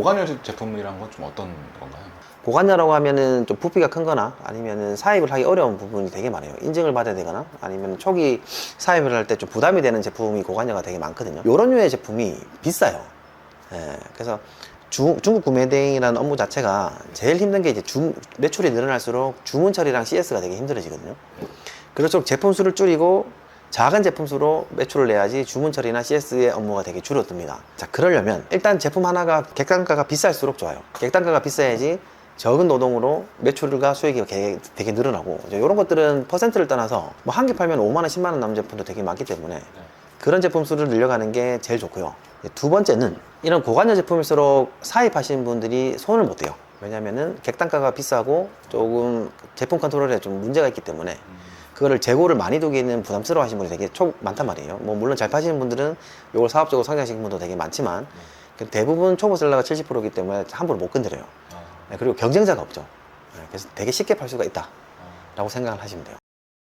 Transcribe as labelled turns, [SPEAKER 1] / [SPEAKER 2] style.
[SPEAKER 1] 보관용 제품이란 건 좀 어떤 건가요?
[SPEAKER 2] 고관여라고 하면은 좀 부피가 큰 거나 아니면은 사입을 하기 어려운 부분이 되게 많아요. 인증을 받아야 되거나 아니면 초기 사입을 할 때 좀 부담이 되는 제품이 고관여가 되게 많거든요. 이런 류의 제품이 비싸요. 예, 그래서 주- 중국 구매 대행이라는 업무 자체가 제일 힘든 게 이제 주- 매출이 늘어날수록 주문 처리랑 CS가 되게 힘들어지거든요. 그럴수록 제품 수를 줄이고 작은 제품 수로 매출을 내야지 주문 처리나 CS의 업무가 되게 줄어듭니다. 자, 그러려면 일단 제품 하나가 객단가가 비쌀수록 좋아요. 객단가가 비싸야지 적은 노동으로 매출과 수익이 되게, 늘어나고 이런 것들은 퍼센트를 떠나서 뭐 한 개 팔면 5만 원, 10만 원 남는 제품도 되게 많기 때문에 그런 제품 수를 늘려가는 게 제일 좋고요. 두 번째는 이런 고관여 제품일수록 사입하시는 분들이 손을 못 대요. 왜냐면은 객단가가 비싸고 조금 제품 컨트롤에 좀 문제가 있기 때문에 그거를 재고를 많이 두기는 부담스러워 하시는 분이 되게 초, 많단 말이에요. 뭐 물론 잘 파시는 분들은 이걸 사업적으로 성장하시는 분도 되게 많지만 그 대부분 초보 셀러가 70%이기 때문에 함부로 못 건드려요. 네, 그리고 경쟁자가 없죠. 네, 그래서 되게 쉽게 팔 수가 있다라고 생각을 하시면 돼요.